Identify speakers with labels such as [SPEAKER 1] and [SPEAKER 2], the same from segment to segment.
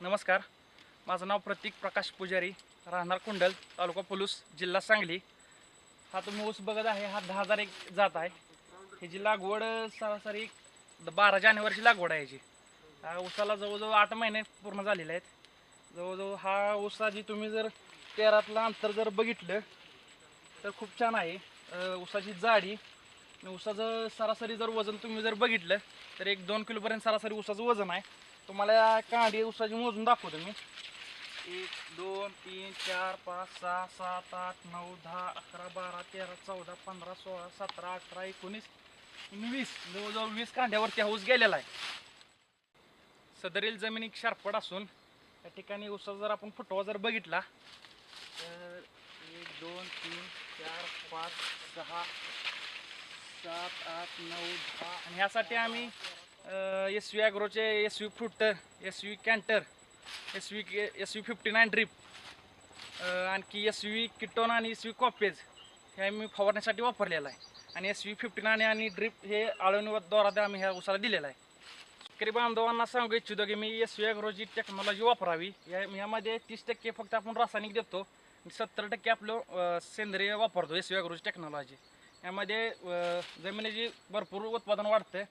[SPEAKER 1] नमस्कार. माझं नाव प्रतीक प्रकाश पुजारी राहणार कुंडल तालुका पुलूस जिल्हा सांगली. हा तुम्ही ऊस बघत आहे हा दहा हजार एक जात आहे. ह्याची लागवड सरासरी बारा जानेवारीची लागवड आहे ह्याची. हा ऊसाला जवळजवळ आठ महिने पूर्ण झालेले आहेत. जवळजवळ हा ऊसाची तुम्ही जर तेरातलं अंतर जर बघितलं तर खूप छान आहे. ऊसाची जाडी आणि ऊसाचं सरासरी जर वजन तुम्ही जर बघितलं तर एक दोन किलोपर्यंत सरासरी ऊसाचं वजन आहे. तुम्हाला कांडी उसाची मोजून दाखवतो मी. एक दोन तीन चार पाच सहा सात आठ नऊ दहा अकरा बारा तेरा चौदा पंधरा सोळा सतरा अठरा एकोणीस वीस. जवळजवळ वीस कांड्यावरती हा ऊस गेलेला आहे. सदरील जमिनी शारपड असून त्या ठिकाणी ऊसाचा जर आपण फुटवा जर बघितला तर एक दोन तीन चार पाच सहा सात आठ नऊ दहा आणि ह्यासाठी आम्ही एस वी ॲग्रोचे S U फ्रुटर S U कॅन्टर S V S U fifty nine drip आणखी एस वी किटोन आणि एस यू कॉपेज हे मी फवारण्यासाठी वापरलेलं आहे आणि एस व्ही फिफ्टी नाईन आणि ड्रीप हे आळवणीद्वारा आम्ही ह्या उसाला दिलेला आहे शेतकरी बांधवांना सांगू इच्छितो की मी एस वी ॲग्रोची टेक्नॉलॉजी वापरावी या यामध्ये तीस टक्के फक्त आपण रासायनिक देतो आणि सत्तर टक्के आपलं सेंद्रिय वापरतो एस व्ही ॲग्रोची टेक्नॉलॉजी यामध्ये जमिनीची भरपूर उत्पादन वाढतं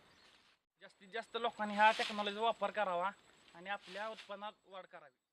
[SPEAKER 1] जास्त लोकांनी हा टेक्नॉलॉजीचा वापर करावा आणि आपल्या उत्पन्नात वाढ करावी.